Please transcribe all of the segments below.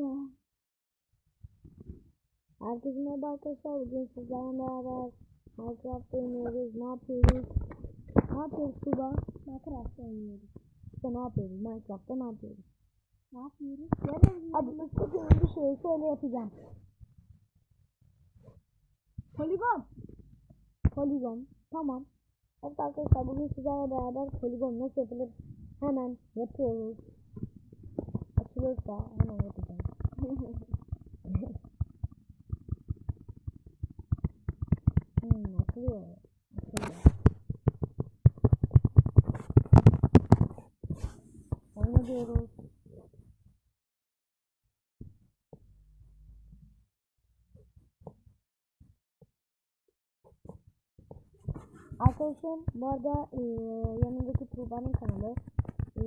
Ne? Herkese merhaba arkadaşlar. Bugün sizlerle beraber Minecraft oynuyoruz. Ne yapıyoruz? Ne yapıyoruz Tuba? Minecraft oynuyoruz. İşte ne yapıyoruz? Minecraft'ta ne yapıyoruz? Ne yapıyoruz? Hadi istediğin bir şeyi söyle yapacağım. Poligon. Poligon. Tamam. Evet arkadaşlar bugün sizlerle beraber poligon nasıl yapılır hemen yapıyoruz. Açılırsa hemen yapacağım. hmm, açılıyor. Açılıyor. Oyna diyoruz. Arkadaşım bu arada e, yanındaki Tuğba'nın kanalı. E,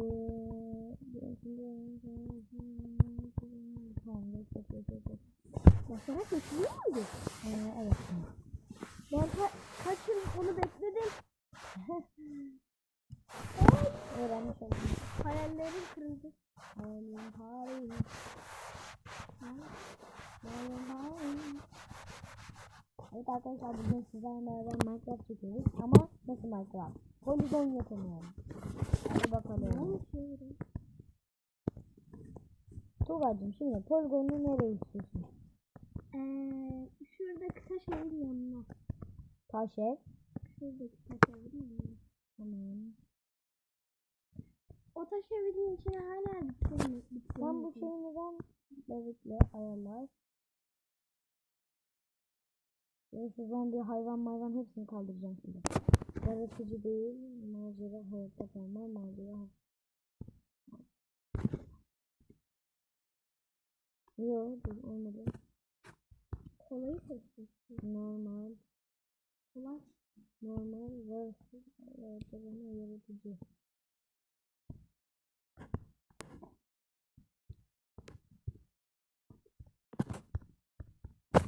Başına seçiliyor muydu? E, evet. Ben ka kaç yıl onu bekledim. Öğrenmiş oldum. Hayallerim kırıldı. Hayalim hayalim. Hayalim hayalim. Evet arkadaşlar bugün sizlerle beraber Minecraft çekiyoruz ama nasıl Minecraft? Poligon yapamıyorum. Hadi bakalım. Tuğba'cığım şimdi poligonu nereye istiyorsun? Ee, şuradaki taş evin yanına. Taş ev. Şuradaki taş evin yanına. Tamam. O taş evinin içine hala bitirmek Sen bu şeyi neden böylelikle ayarlar? Neyse zombi, hayvan mayvan hepsini kaldıracağım şimdi. Yaratıcı değil, macera, hayatta kalma, macera. Yok, dur olmadı. Kolayı seçtim. Normal, Kolay. normal ve kalma, yaratıcı.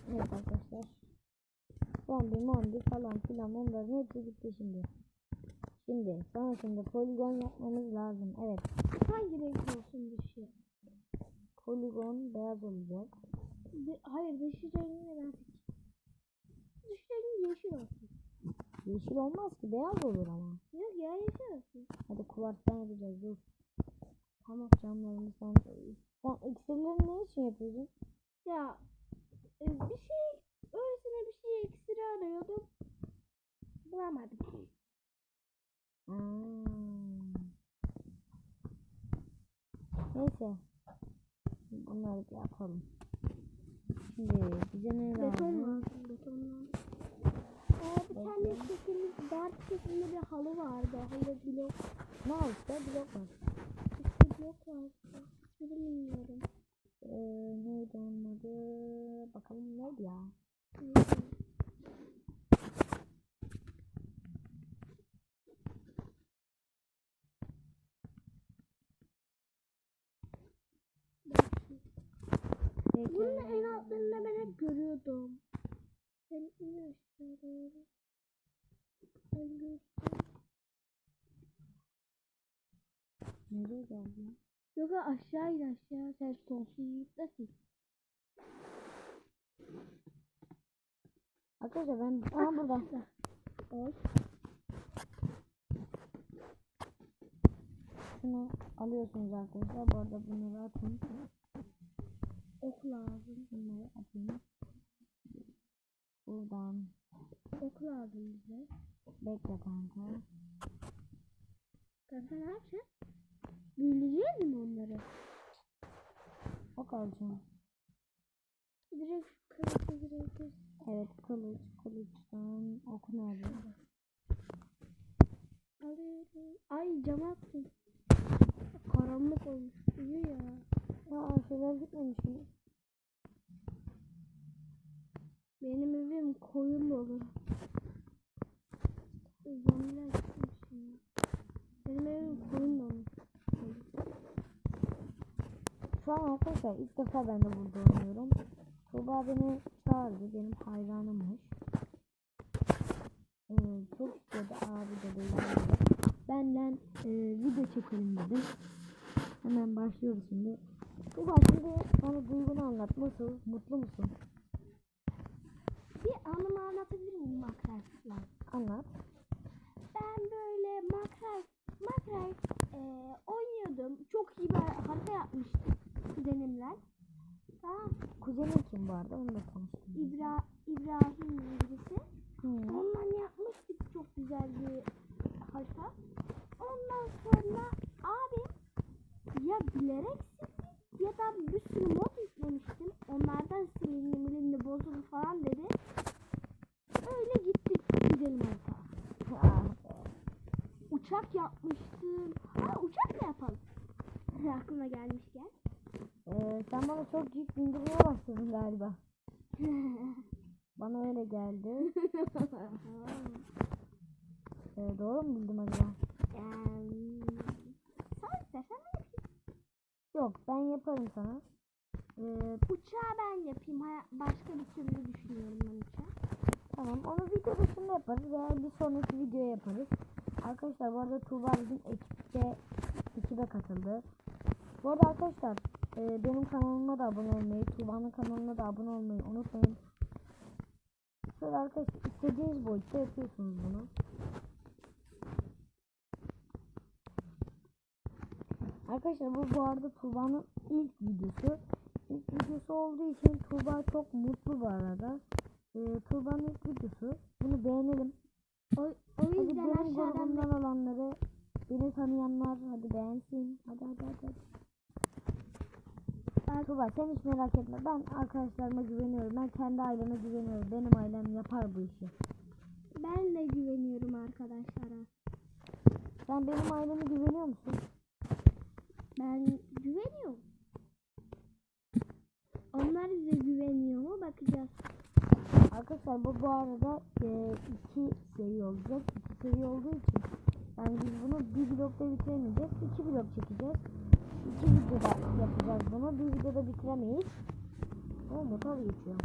Evet arkadaşlar. Zombi, mombi falan filan onların hepsi gitti şimdi. Şimdi sonrasında poligon yapmamız lazım. Evet. Hangi renk olsun dışı? Poligon beyaz olacak. De- hayır dışı rengini ben seçeyim. Dış rengi yeşil olsun. Yeşil olmaz ki beyaz olur ama. Yok ya yeşil olsun. Hadi kuvarstan yapacağız dur. Tamam camlarını sen Sen iksirleri ne için yapıyorsun? Ya e, bir şey öylesine bir şey ekstra arıyordum. Bulamadım. Hmm. Neyse. Bunları da yapalım. Şimdi bize ne Beton lazım? lazım. Beton lazım. Ee, bir tane şekilde dart şeklinde bir halı vardı. Halı blok. Ne var işte blok var. İşte blok vardı. Hiçbirini bilmiyorum. Ee, neydi onun adı? Bakalım neydi ya? Neydi? Bunun en altlarında ben hep görüyordum. Ben in aşağı doğru. Ben gördüm. Nereye geldi ya? Yok aşağı in aşağı. Sen sonsuzluktasın. Arkadaşlar ben... Aa burada. Oy. Şunu alıyorsunuz arkadaşlar. Bu arada bunları atın. Ok lazım. Bunları atın. Buradan Ok lazım bize. bekle kanka. Kanka ne yapacaksın? Büyüleyeceğiz mi onları? Ok alacağım. Direkt şu kılıçla direkt. Evet kılıç. Kılıçtan ok nerede? Alıyorum. Ay cam attım. Karanlık olmuş. İyi ya. Aa şeyler gitmemiş mi? Benim evim koyun dolu. Zombiler gitmiş şimdi. Benim evim koyun dolu. Şu an arkadaşlar ilk defa ben de burada oynuyorum. Tuğba beni çağırdı. Benim hayranımmış. Ee, çok istedi abi dedi. yani. Benden e, video çekelim dedi. Hemen başlıyoruz şimdi. Tuğba şimdi sana bana duygunu anlat. Nasıl? Mutlu musun? Bir anımı anlatabilir miyim Minecraft'la? Anlat. Ben böyle Minecraft, Minecraft e, oynuyordum. Çok iyi bir harita yapmıştık kuzenimle. Tamam. Kuzenin kim bu arada? Onu da tanıştım. İbra, İbrahim birisi. Hı. Ondan yapmıştık çok güzel bir harita. Ondan sonra abi ya bilerek da bir sürü mod yüklemiştim. Onlardan silindi milindi bozuldu falan dedi. Öyle gittik gidelim harita. Uçak yapmıştım. Ha uçak da yapalım. Aklıma gelmişken. Ee, sen bana çok yük bindirmeye başladın galiba. Bana öyle geldi. Ee, doğru mu bildim acaba? Eee, Sen istersen. Yok ben yaparım sana. Ee, Uçağı ben yapayım. Başka bir türlü düşünüyorum ben uçağı. tamam onu video dışında yaparız veya bir sonraki videoya yaparız. Arkadaşlar bu arada Tuğba bizim ekipte ekibe katıldı. Bu arada arkadaşlar e, benim kanalıma da abone olmayı, Tuğba'nın kanalına da abone olmayı unutmayın. Şöyle arkadaşlar istediğiniz boyutta yapıyorsunuz bunu. Arkadaşlar bu bu arada Tuğba'nın ilk videosu. İlk videosu olduğu için Tuğba çok mutlu bu arada. Ee, Tuğba'nın ilk videosu. Bunu beğenelim. O, o Hadi yüzden benim aşağıdan grubumdan olanları, beni tanıyanlar hadi beğensin. Hadi hadi hadi. hadi. Tuğba sen hiç merak etme. Ben arkadaşlarıma güveniyorum. Ben kendi aileme güveniyorum. Benim ailem yapar bu işi. ben de güveniyorum arkadaşlara. Sen benim aileme güveniyor musun? Ben güveniyorum. Onlar bize güveniyor mu bakacağız. Arkadaşlar bu bu arada e, iki seri olacak. İki seri olduğu için yani biz bunu bir blokta bitiremeyeceğiz. İki blok çekeceğiz. İki videoda yapacağız bunu. Bir videoda bitiremeyiz. O motor geçiyor.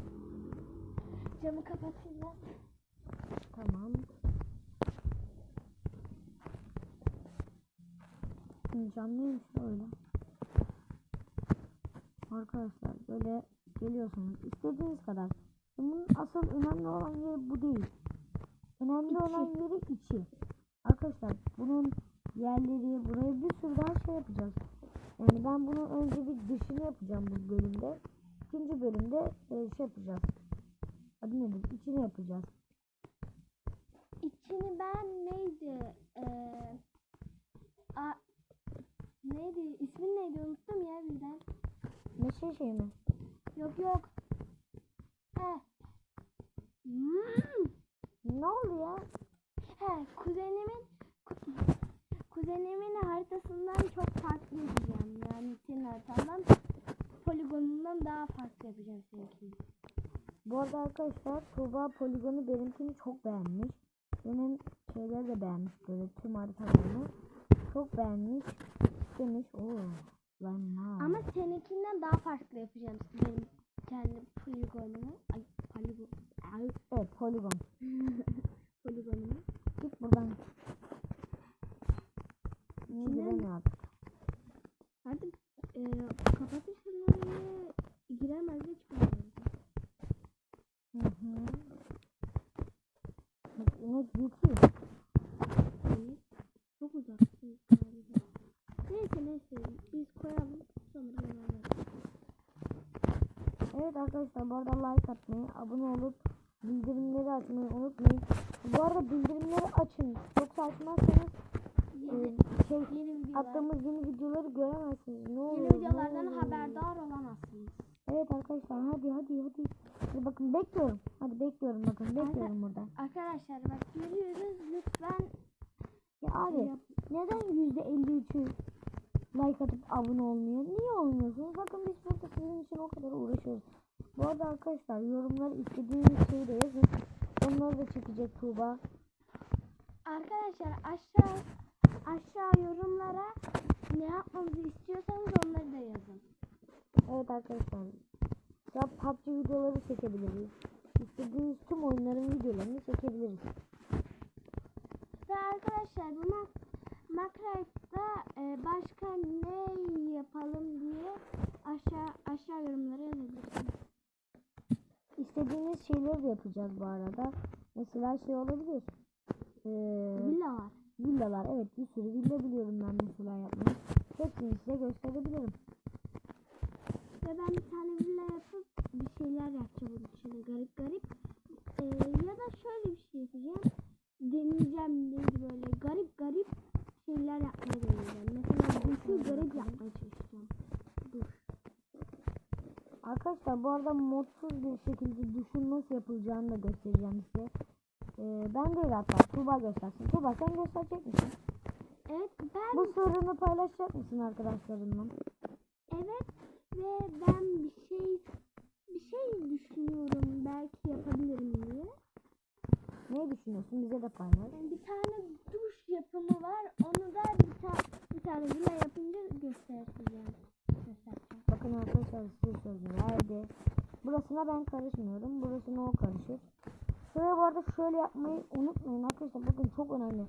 Camı kapatayım ben. Tamam. Şimdi cam neymiş öyle? Arkadaşlar böyle geliyorsunuz. istediğiniz kadar. Bunun asıl önemli olan yeri bu değil. Önemli İçi. olan yeri içi. Arkadaşlar bunun yerleri buraya bir sürü daha şey yapacağız. Yani ben bunu önce bir dışını yapacağım bu bölümde. İkinci bölümde e, şey yapacağız. Adı nedir? İçini yapacağız. İçini ben neydi? Ee, a, neydi? İsmin neydi? Unuttum ya birden. Neşe şey mi? Yok yok. He. Hmm. Ne oldu ya? He, kuzenimin ku- kuzenimin haritasından çok farklı yapacağım. Yani senin haritandan poligonundan daha farklı yapacağım seninkini. Bu arada arkadaşlar Tuğba poligonu benimkini çok beğenmiş. Benim şeyleri de beğenmiş böyle tüm haritalarını. Çok beğenmiş. Demiş ooo. Lan ne? Ama seninkinden daha farklı yapacağım benim kendi poligonumu. Ay poligon. Ay, Evet poligon. poligonumu. Git buradan. Niye giremiyor? Hadi e, kapatın şunları. Giremez de çıkamaz. Hı hı. İnek geçiyor. Hayır. Çok uzaksın galiba. Neyse neyse biz koyalım. Sonra beraber. Evet arkadaşlar bu arada like atmayı, abone olup bildirimleri açmayı unutmayın. Bu arada bildirimleri açın. Yoksa açmazsanız e, Yeni, şey yeni attığımız yeni videoları göremezsiniz. Ne olur. Yeni ne videolardan olur. haberdar olamazsınız. Evet arkadaşlar hadi hadi hadi. Hadi bakın bekliyorum. Hadi bekliyorum bakın bekliyorum burada. Arkadaşlar bak görüyoruz lütfen Ya abi yap. neden yüzde 53'ü like atıp abone olmuyor? Niye olmuyorsunuz? Bakın biz burada sizin için o kadar uğraşıyoruz. Bu arada arkadaşlar yorumları istediğiniz şeyi de yazın. Onları da çekecek Tuğba. Arkadaşlar aşağı aşağı yorumlara ne yapmamızı istiyorsanız onları da yazın. Evet arkadaşlar. Ya PUBG videoları çekebiliriz. İstediğiniz tüm oyunların videolarını çekebiliriz. Ve arkadaşlar bu Mac Minecraft'ta e, başka ne yapalım diye aşağı aşağı yorumlara istediğiniz şeyleri de yapacağız bu arada. Mesela şey olabilir. Ee, Villa var. villalar evet bir sürü villa biliyorum ben mesela yapmayı. Hepsini size gösterebilirim. Ve ben bir tane villa yapıp bir şeyler yapacağım içine garip garip. Ee, ya da şöyle bir şey yapacağım. Deneyeceğim böyle garip garip şeyler yapmaya deneyeceğim. Mesela duşu garip yapmaya çalışacağım. Arkadaşlar bu arada modsuz bir şekilde düşün nasıl yapılacağını da göstereceğim size. Ee, ben değil hatta Tuğba göstersin. Tuğba sen gösterecek misin? Evet ben Bu sorunu paylaşacak mısın arkadaşlarınla? evet ve ben bir şey bir şey düşünüyorum belki yapabilirim diye. Ne düşünüyorsun? Bize de paylaş. Yani bir tane duş yapımı var. Onu da bir, ta- bir tane villa yapınca göstereceğim. Bakın arkadaşlar size söz verdi. Burasına ben karışmıyorum. Burasına o karışır. Şuraya bu arada şöyle yapmayı unutmayın arkadaşlar. Bakın çok önemli.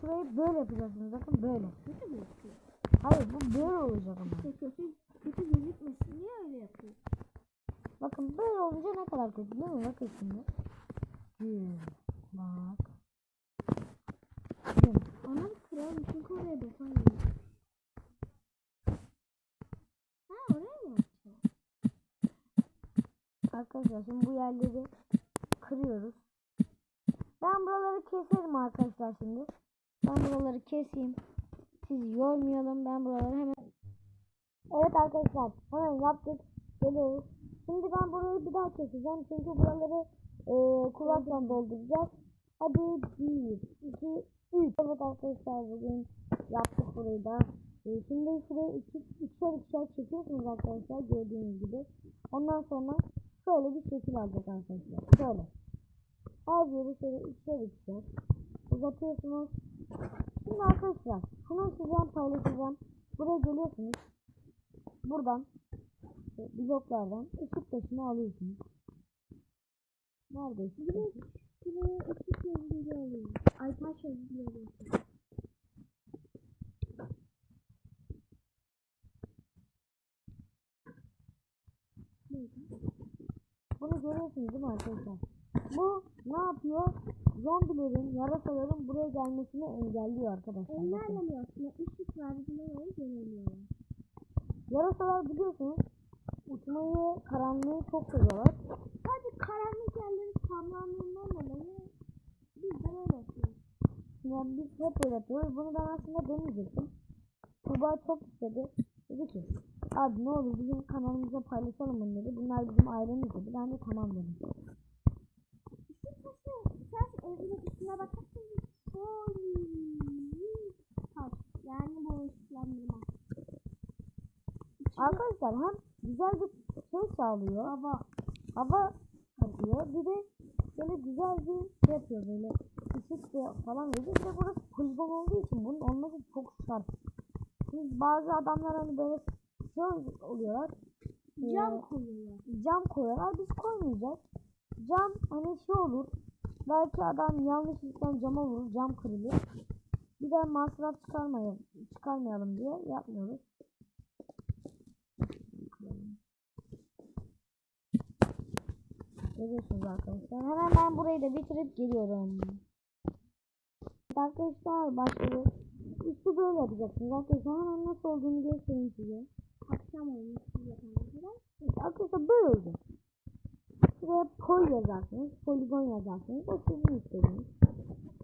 Şurayı böyle yapacaksınız. Bakın böyle. Kötü mü yapıyor? Hayır bu böyle olacak ama. Kötü, kötü gözükmesin diye öyle yapıyor. Bakın böyle olunca ne kadar kötü değil mi? Bakın şimdi. Gül. Bak. Gül. Ona kıralım çünkü oraya beton yiyor. Ha oraya mı yapacağız? Arkadaşlar şimdi bu yerleri kırıyoruz. Ben buraları keserim arkadaşlar şimdi. Ben buraları keseyim. Siz yormayalım. Ben buraları hemen... Evet arkadaşlar hemen yaptık. Geliyoruz. Şimdi ben burayı bir daha keseceğim. Çünkü buraları e, dolduracağız. Hadi 1, 2, 3. Evet arkadaşlar bugün yaptık burayı da. E, şimdi şuraya iki, ikişer ikişer çekiyorsunuz arkadaşlar gördüğünüz gibi. Ondan sonra şöyle bir şekil alacak arkadaşlar. Şöyle. Her yeri şöyle ikişer ikişer uzatıyorsunuz. Şimdi arkadaşlar şunu size paylaşacağım. Buraya geliyorsunuz. Buradan işte bloklardan ışık taşını alıyorsunuz. Nerede taşı? Buraya ışık yazıcı alıyorum. Ay taş yazıcı alıyorum. Bunu görüyorsunuz değil mi arkadaşlar? Bu ne yapıyor? Zombilerin, yarasaların buraya gelmesini engelliyor arkadaşlar. Aslında. Işık verdiğine göre göremiyorlar. Yarasalar biliyorsunuz uçmayı, karanlığı çok seviyorlar. Sadece karanlık yerleri tamamından dolayı biz de öyle yapıyoruz. Yani biz hep öyle yapıyoruz. Bunu ben aslında demeyecektim. Tuba çok istedi. Dedi ki abi ne olur bizim kanalımıza paylaşalım dedi. Bunlar bizim ailemiz dedi. Ben de tamam dedim. Işık sen evin üstüne taş. Yani bu ışıklandırma. Arkadaşlar hem güzel bir şey sağlıyor. Hava. Hava atıyor. Bir de böyle güzel bir şey yapıyor böyle. ışık da falan veriyor. Bir de burası poligon olduğu için bunun olması çok şart. Biz bazı adamlar hani böyle şey oluyorlar. Cam Ee, koyuyorlar. cam koyuyorlar. Biz koymayacağız. Cam hani şey olur. Belki adam yanlışlıkla cama vurur. Cam kırılır. Bir de masraf çıkarmayalım, çıkarmayalım diye yapmıyoruz. Görüyorsunuz arkadaşlar. Hemen ben burayı da bitirip geliyorum. Arkadaşlar başlıyoruz. Üstü böyle yapacaksınız. Arkadaşlar hemen nasıl olduğunu göstereyim size. Akşam olmuş siz yapana kadar. İşte arkadaşlar böyle olacak. Şuraya pol yazarsınız. Poligon yazarsınız. O sizin istediğiniz.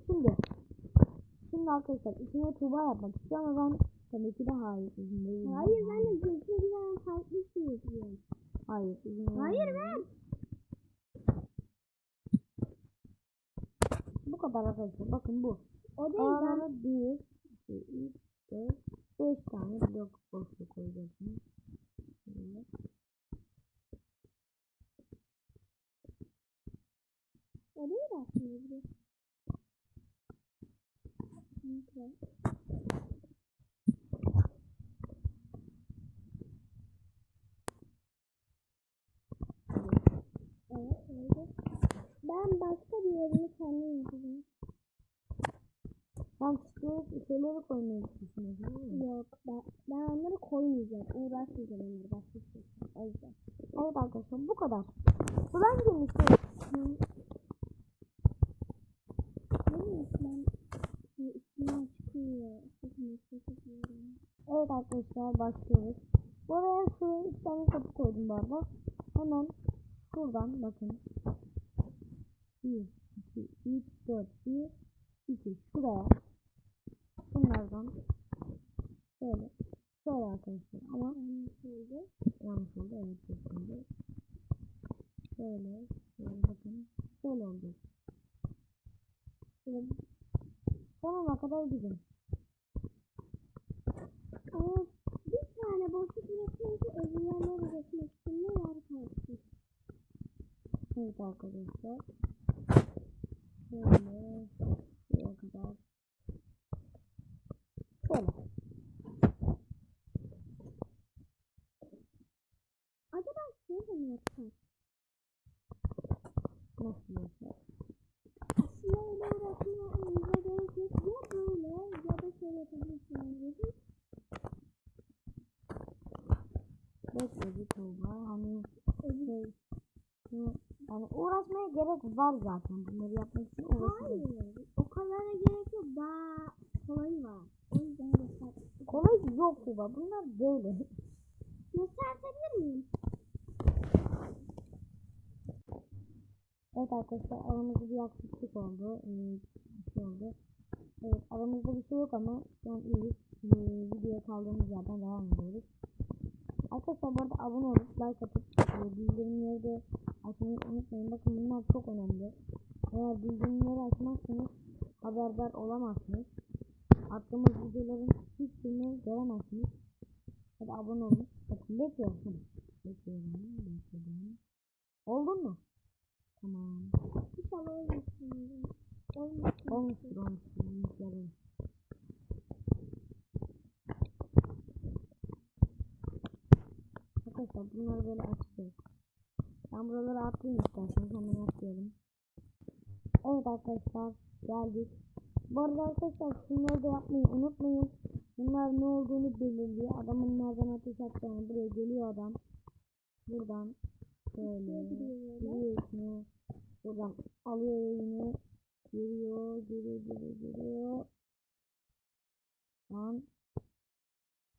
Şimdi. Şimdi arkadaşlar içine tuğba yapmak istiyorum ama ben tabii ki de hayır. izin veririm. Hayır ben de gözüne giden farklı bir şey yapıyorum. Hayır. izin Hayır ben. Bu kadar arkadaşlar. Bakın bu. O değil ben. Aralarına 1, 2, 3, 4, 5 tane blok boşluk koyacaksınız. Şöyle. O değil aslında bir de. Lütfen. Evet öyle. Ben başka bir yerini kendim yapacağım. Sen çiçeği şeyleri koymayı mi? Yok ben, ben onları koymayacağım. Uğraşmayacağım onları başka bir şey. O yüzden. Evet arkadaşlar bu kadar. Sudan girmişti. Benim Evet arkadaşlar başlıyoruz. Buraya şuraya iki tane kapı koydum bu. Hemen şuradan bakın. 1, 2, 3, 4, 1, 2. Şuraya. Bunlardan. Şöyle. Şöyle arkadaşlar. Ama Yanlış oldu. yanlış oldu. Evet. Şimdi. Şöyle. Şöyle bakın. Şöyle oldu. Şöyle. Sonuna kadar gidin. Ama bir tane boşluk bırakınca öbür yerlere geçmek için de yer kalsın. Evet arkadaşlar. Şöyle şuraya kadar. Şöyle. Acaba şey de mi yapsak? Nasıl yapacağız? Aslında öyle uğraşmamıza gerek yok. Ya böyle ya da şöyle yapabilirsiniz dedim. Bekle bir tuğba. Hani şey şu, yani uğraşmaya gerek var zaten. Bunları yapmak için uğraşıyoruz. Hayır. O kadara gerek yok. Daha kolayı var. O yüzden gösterdim. Kolay yok tuğba. Bunlar böyle. Gösterebilir miyim? Evet arkadaşlar aramızda bir aksaklık oldu. Ee, bir şey oldu. Evet aramızda bir şey yok ama şu an iyiyiz. Ee, videoya kaldığımız yerden devam ediyoruz. Arkadaşlar bu arada abone olup like atıp e, bildirimleri de açmayı unutmayın. Bakın bunlar çok önemli. Eğer bildirimleri açmazsanız haberdar olamazsınız. Attığımız videoların hiçbirini göremezsiniz. Hadi abone olun. Bakın bekliyorum. Hadi. Bekliyorum. Bekliyorum. Oldun mu? Tamam. İnşallah. Olmasın. Olmuştur olmuştur. Yüklerim. Arkadaşlar bunları böyle açacağız. Ben buraları atlayayım isterseniz hemen atlayalım. Evet arkadaşlar geldik. Bu arada arkadaşlar şunları da yapmayı unutmayın. Bunlar ne olduğunu belirliyor. Adamın nereden ateş atacağını buraya geliyor adam. Buradan şöyle giriyor. Buradan alıyor yayını. Geliyor, geliyor, geliyor, geliyor. Lan.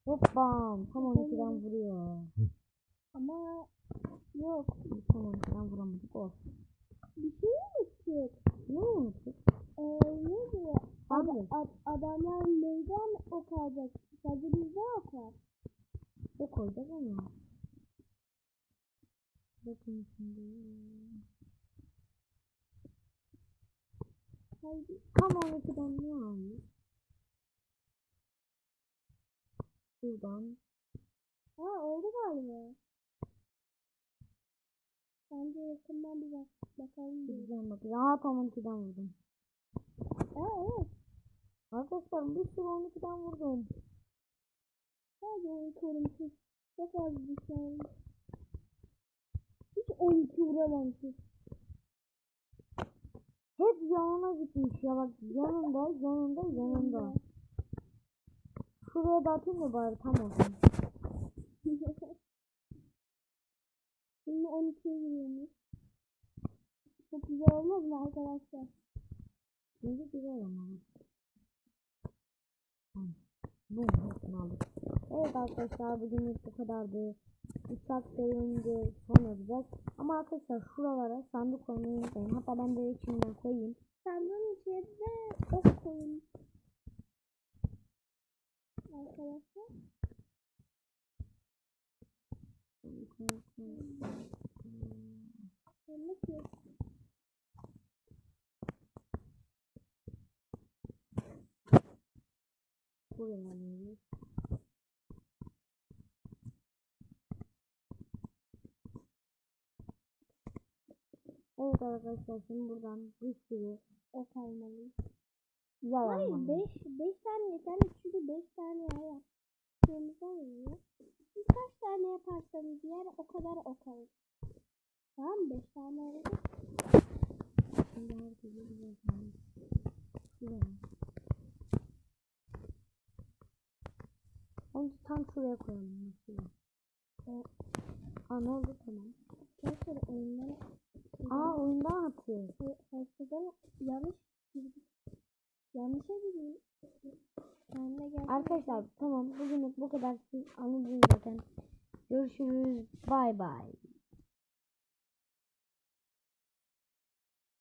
Hoppa. Tam 12'den vuruyor. Ama yok. Biz tam 12'den vuramadık. Olsun. Bir şey unuttuk. Ne unuttuk? Ee, ne diyor? Abi. Ad, ad, adamlar meydan ok alacak. Sadece bizde ok var. Ne koyacağız ama. Bakın şimdi. Haydi. Tam 12'den ne almış? Şuradan. Ha oldu galiba. Bence yakından bir bak bakalım. Bizden bakacağız. Aa tam 12'den vurdum. Ha evet. Arkadaşlar bir sürü 12'den vurdum. Sadece 12 vurmuşuz. Çok az şey. Hiç 12 vuramamışız. Hep yanına gitmiş ya bak yanında yanında yanında. Şuraya da atayım mı bari tam olsun. Şimdi 12'ye giriyormuş. Çok güzel olmaz mı arkadaşlar? Şimdi güzel ama. Bu aldık. Evet arkadaşlar bugünlük bu kadardı. Uçak serüveninde son yapacağız. Ama arkadaşlar şuralara sandık koymayı unutmayın. Hatta ben de içinden koyayım. Sandığın içine de ok koyun. Arkadaşlar. Buraya. Evet arkadaşlar şimdi buradan bir sürü Ok almalıyız. yay Hayır almalıyız. 5 5 tane yeterli çünkü 5 tane yer yaparsanız yer o kadar ok alır. Tamam 5 tane alır. Şimdi herkese güzel sandık. Şuraya. Bence tam şuraya koyalım. Şuraya. Aa ne oldu tamam. Arkadaşlar oyunları Aa oyundan atıyor. Hafızada yanlış. Yanlışa gel. Arkadaşlar tamam bugünlük bu kadar siz anladınız zaten. Görüşürüz. Bay bay.